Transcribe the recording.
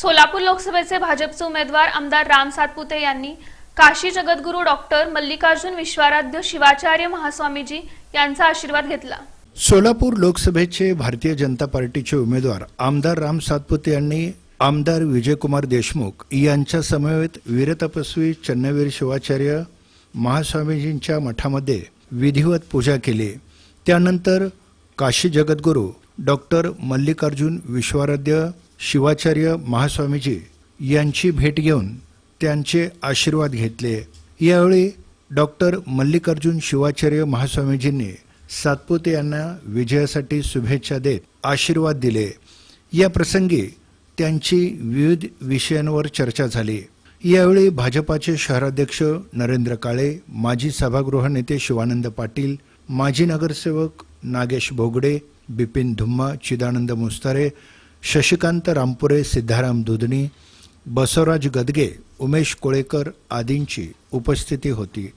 सोलापूर लोकसभेचे भाजपचे उमेदवार आमदार राम सातपुते यांनी काशी जगद्गुरू डॉक्टर मल्लिकार्जुन विश्वाराध्य शिवाचार्य महास्वामीजी यांचा आशीर्वाद घेतला. सोलापूर लोकसभेचे भारतीय जनता पार्टीचे उमेदवार आमदार राम सातपुते यांनी आमदार विजयकुमार देशमुख यांच्या समवेत वीरतपस्वी चन्नवीर शिवाचार्य महास्वामीजींच्या मठामध्ये विधिवत पूजा केली. त्यानंतर काशी जगद्गुरू डॉक्टर मल्लिकार्जुन विश्वाराध्य शिवाचार्य महास्वामीजी यांची भेट घेऊन त्यांचे आशीर्वाद घेतले. यावेळी डॉक्टर मल्लिकार्जुन शिवाचार्य महास्वामीजींनी सातपुते यांना विजयासाठी शुभेच्छा देत आशीर्वाद दिले. या प्रसंगी त्यांची विविध विषयांवर चर्चा झाली. यावेळी भाजपाचे शहराध्यक्ष नरेंद्र काळे माजी सभागृह नेते शिवानंद पाटील माजी नगरसेवक नागेश भोगडे बिपिन धुम्मा चिदानंद मुस्तारे शशिकांत रामपुरे सिद्धाराम दुधनी बसवराज गदगे उमेश कोळेकर आदींची उपस्थिती होती.